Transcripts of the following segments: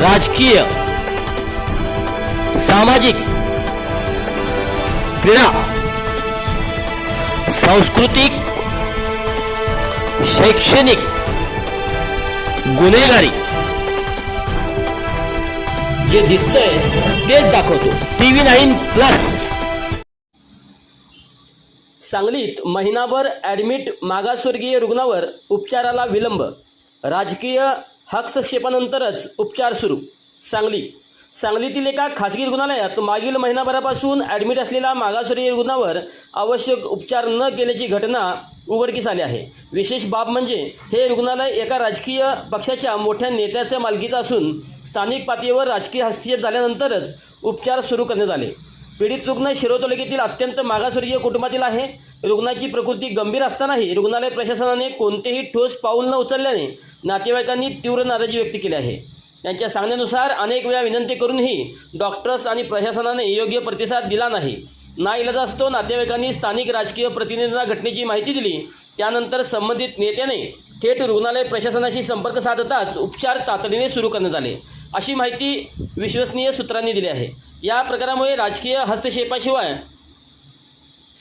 राजकीय सामाजिक क्रीडा सांस्कृतिक शैक्षणिक गुन्हेगारी. जे दिसतंय तेच दाखवतो. TV nine plus. सांगलीत महिनाभर ॲडमिट मागासवर्गीय रुग्णावर उपचाराला विलंब. राजकीय हस्तक्षेपानंतरच उपचार सुरू. सांगली. सांगलीतील एका खासगी रुग्णालयात मागील महिनाभरापासून ॲडमिट असलेल्या मागासवर्गीय रुग्णावर आवश्यक उपचार न केल्याची घटना उघडकीस आली आहे. विशेष बाब म्हणजे हे रुग्णालय एका राजकीय पक्षाच्या मोठ्या नेत्याच्या मालकीचं असून स्थानिक पातळीवर राजकीय हस्तक्षेप झाल्यानंतरच उपचार सुरू करण्यात आले. पीडित रुग्ण शिरो तालुक्यातील अत्यंत मागासवर्गीय कुटुंबातील आहे. रुग्णाची प्रकृती गंभीर असतानाही रुग्णालय प्रशासनाने कोणतेही ठोस पाऊल न उचलल्याने नातेवाईकांनी तीव्र नाराजी व्यक्त केली आहे. त्यांच्या सांगण्यानुसार अनेक वेळा विनंती करूनही डॉक्टर्स आणि प्रशासनाने योग्य प्रतिसाद दिला नाही. ना असतो नातेवाईकांनी स्थानिक राजकीय प्रतिनिधींना घटनेची माहिती दिली. त्यानंतर संबंधित नेत्याने थेट रुग्णालय प्रशासनाशी संपर्क साधताच उपचार तातडीने सुरू करण्यात आले. अशी माहिती विश्वसनीय सूत्रांनी दिली आहे. या प्रकारामुळे राजकीय हस्तक्षेपाशिवाय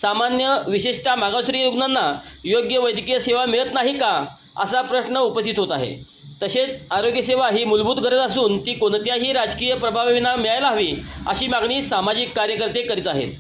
सामान्य विशेषतः मागासवर्गीय रुग्णांना योग्य वैद्यकीय सेवा मिळत नाही का? असा प्रश्न उपस्थित होत आहे. तसेच आरोग्यसेवा ही मूलभूत गरज असून ती कोणत्याही राजकीय प्रभावाविना मिळायला हवी अशी मागणी सामाजिक कार्यकर्ते करीत आहेत.